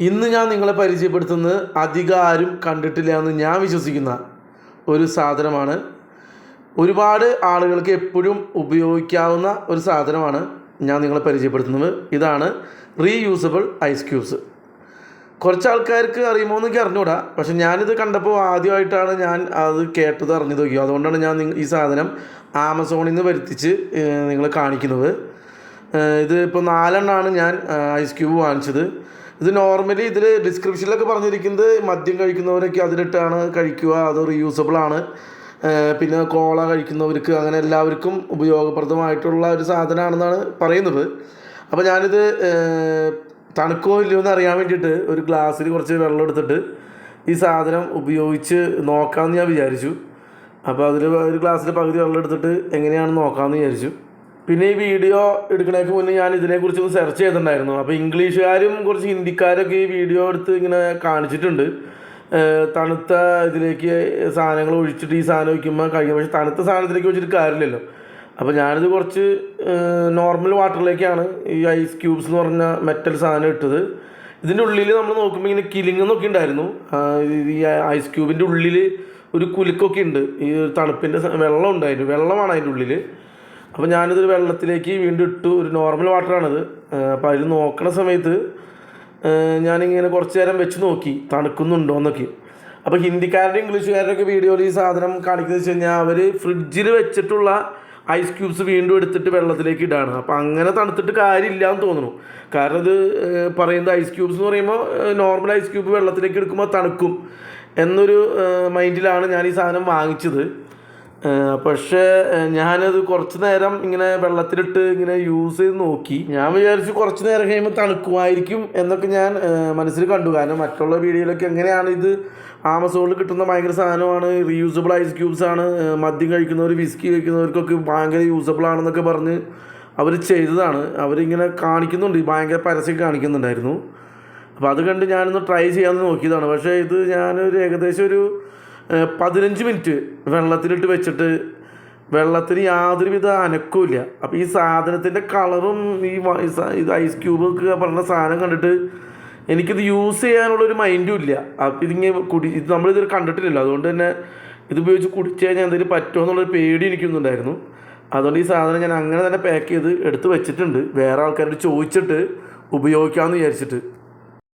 ഇന്ന് ഞാൻ നിങ്ങളെ പരിചയപ്പെടുത്തുന്നത് അധികം ആരും കണ്ടിട്ടില്ല എന്ന് ഞാൻ വിശ്വസിക്കുന്ന ഒരു സാധനമാണ്. ഒരുപാട് ആളുകൾക്ക് എപ്പോഴും ഉപയോഗിക്കാവുന്ന ഒരു സാധനമാണ് ഞാൻ നിങ്ങളെ പരിചയപ്പെടുത്തുന്നത്. ഇതാണ് റീയൂസബിൾ ഐസ് ക്യൂബ്സ്. കുറച്ച് ആൾക്കാർക്ക് അറിയുമോ എന്ന് അറിഞ്ഞൂടാ. പക്ഷെ ഞാനിത് കണ്ടപ്പോൾ ആദ്യമായിട്ടാണ് ഞാൻ അത് കേട്ടത് അറിഞ്ഞത് നോക്കിയോ. അതുകൊണ്ടാണ് ഞാൻ ഈ സാധനം ആമസോണിൽ നിന്ന് വരുത്തിച്ച് നിങ്ങൾ കാണിക്കുന്നത്. ഇത് ഇപ്പോൾ നാലെണ്ണമാണ് ഞാൻ ഐസ് ക്യൂബ് വാങ്ങിച്ചത്. ഇത് നോർമലി ഇതിൽ ഡിസ്ക്രിപ്ഷനിലൊക്കെ പറഞ്ഞിരിക്കുന്നത് മദ്യം കഴിക്കുന്നവരൊക്കെ അതിലിട്ടാണ് കഴിക്കുക അത് റീയൂസബിൾ ആണ്. പിന്നെ കോള കഴിക്കുന്നവർക്ക് അങ്ങനെ എല്ലാവർക്കും ഉപയോഗപ്രദമായിട്ടുള്ള ഒരു സാധനമാണെന്നാണ് പറയുന്നത്. അപ്പോൾ ഞാനിത് തണുക്കോ ഇല്ലയോ എന്ന് അറിയാൻ വേണ്ടിയിട്ട് ഒരു ഗ്ലാസ്സിൽ കുറച്ച് വെള്ളം എടുത്തിട്ട് ഈ സാധനം ഉപയോഗിച്ച് നോക്കാമെന്ന് ഞാൻ വിചാരിച്ചു. അപ്പോൾ അതിൽ ഒരു ഗ്ലാസ്സിൽ പകുതി വെള്ളം എടുത്തിട്ട് എങ്ങനെയാണെന്ന് നോക്കാമെന്ന് വിചാരിച്ചു. പിന്നെ ഈ വീഡിയോ എടുക്കണേക്ക് മുന്നേ ഞാൻ ഇതിനെക്കുറിച്ച് ഒന്ന് സെർച്ച് ചെയ്തിട്ടുണ്ടായിരുന്നു. അപ്പോൾ ഇംഗ്ലീഷുകാരും കുറച്ച് ഹിന്ദിക്കാരൊക്കെ ഈ വീഡിയോ എടുത്ത് ഇങ്ങനെ കാണിച്ചിട്ടുണ്ട്. തണുത്ത ഇതിലേക്ക് സാധനങ്ങൾ ഒഴിച്ചിട്ട് ഈ സാധനം വയ്ക്കുമ്പോൾ കഴിയും. പക്ഷേ തണുത്ത സാധനത്തിലേക്ക് വെച്ചിട്ട് കാര്യമില്ലല്ലോ. അപ്പോൾ ഞാനിത് കുറച്ച് നോർമൽ വാട്ടറിലേക്കാണ് ഈ ഐസ് ക്യൂബ്സ് എന്ന് പറഞ്ഞ മെറ്റൽ സാധനം ഇട്ടത്. ഇതിന്റെ ഉള്ളിൽ നമ്മൾ നോക്കുമ്പോൾ ഇങ്ങനെ കിലിങ്ങെന്നൊക്കെ ഉണ്ടായിരുന്നു. ഈ ഐസ് ക്യൂബിന്റെ ഉള്ളിൽ ഒരു കുലുക്കൊക്കെ ഉണ്ട്. ഈ തണുപ്പിന്റെ വെള്ളം ഉണ്ടായിരുന്നു. വെള്ളമാണ് അതിന്റെ ഉള്ളിൽ അപ്പോൾ ഞാനിതൊരു വെള്ളത്തിലേക്ക് വീണ്ടും ഇട്ടു. ഒരു നോർമൽ വാട്ടറാണിത് അപ്പോൾ അതിൽ നോക്കണ സമയത്ത് ഞാനിങ്ങനെ കുറച്ച് നേരം വെച്ച് നോക്കി. തണുക്കുന്നുണ്ടോ എന്നൊക്കെ. അപ്പോൾ ഹിന്ദിക്കാരുടെ ഇംഗ്ലീഷുകാരുടെ ഒക്കെ വീഡിയോയിൽ ഈ സാധനം കാണിക്കുന്നത് വെച്ച് കഴിഞ്ഞാൽ അവർ ഫ്രിഡ്ജിൽ വെച്ചിട്ടുള്ള ഐസ് ക്യൂബ്സ് വീണ്ടും എടുത്തിട്ട് വെള്ളത്തിലേക്ക് ഇടാണ്. അപ്പോൾ അങ്ങനെ തണുത്തിട്ട് കാര്യമില്ല എന്ന് തോന്നുന്നു. കാരണം ഇത് പറയുന്നത് ഐസ് ക്യൂബ്സ് എന്ന് പറയുമ്പോൾ നോർമൽ ഐസ് ക്യൂബ് വെള്ളത്തിലേക്ക് എടുക്കുമ്പോൾ തണുക്കും എന്നൊരു മൈൻഡിലാണ് ഞാൻ ഈ സാധനം വാങ്ങിച്ചത്. പക്ഷേ ഞാനത് കുറച്ച് നേരം ഇങ്ങനെ വെള്ളത്തിലിട്ട് ഇങ്ങനെ യൂസ് ചെയ്ത് നോക്കി. ഞാൻ വിചാരിച്ചു കുറച്ച് നേരം കഴിയുമ്പോൾ തണുക്കുമായിരിക്കും എന്നൊക്കെ ഞാൻ മനസ്സിൽ കണ്ടു. കാരണം മറ്റുള്ള വീഡിയോയിലൊക്കെ എങ്ങനെയാണ് ഇത് ആമസോണിൽ കിട്ടുന്ന ഭയങ്കര സാധനമാണ്. റീയൂസബിൾ ഐസ് ക്യൂബ്സ് ആണ്. മദ്യം കഴിക്കുന്നവർ വിസ്കി കഴിക്കുന്നവർക്കൊക്കെ ഭയങ്കര യൂസബിൾ ആണെന്നൊക്കെ പറഞ്ഞ് അവർ ചെയ്തതാണ്. അവരിങ്ങനെ കാണിക്കുന്നുണ്ട്. ഭയങ്കര പരസ്യം കാണിക്കുന്നുണ്ടായിരുന്നു. അപ്പോൾ അത് കണ്ട് ഞാനൊന്ന് ട്രൈ ചെയ്യാമെന്ന് നോക്കിയതാണ്. പക്ഷേ ഇത് ഞാനൊരു ഏകദേശം ഒരു പതിനഞ്ച് മിനിറ്റ് വെള്ളത്തിലിട്ട് വെച്ചിട്ട് വെള്ളത്തിന് യാതൊരുവിധ അനക്കവും അപ്പോൾ ഈ സാധനത്തിന്റെ കളറും ഈ ഇത് ഐസ് ക്യൂബ് പറഞ്ഞ സാധനം കണ്ടിട്ട് എനിക്കിത് യൂസ് ചെയ്യാനുള്ളൊരു മൈൻഡും ഇല്ല. അപ്പം ഇതിങ്ങനെ കുടി ഇത് നമ്മളിത് കണ്ടിട്ടില്ലല്ലോ. അതുകൊണ്ട് തന്നെ ഇത് ഉപയോഗിച്ച് കുടിച്ചു കഴിഞ്ഞാൽ എന്തെങ്കിലും പറ്റുമോ എന്നുള്ളൊരു പേടി എനിക്കൊന്നുണ്ടായിരുന്നു. അതുകൊണ്ട് ഈ സാധനം ഞാൻ അങ്ങനെ തന്നെ പാക്ക് ചെയ്ത് എടുത്ത് വെച്ചിട്ടുണ്ട്. വേറെ ആൾക്കാരോട് ചോദിച്ചിട്ട് ഉപയോഗിക്കാമെന്ന് വിചാരിച്ചിട്ട്.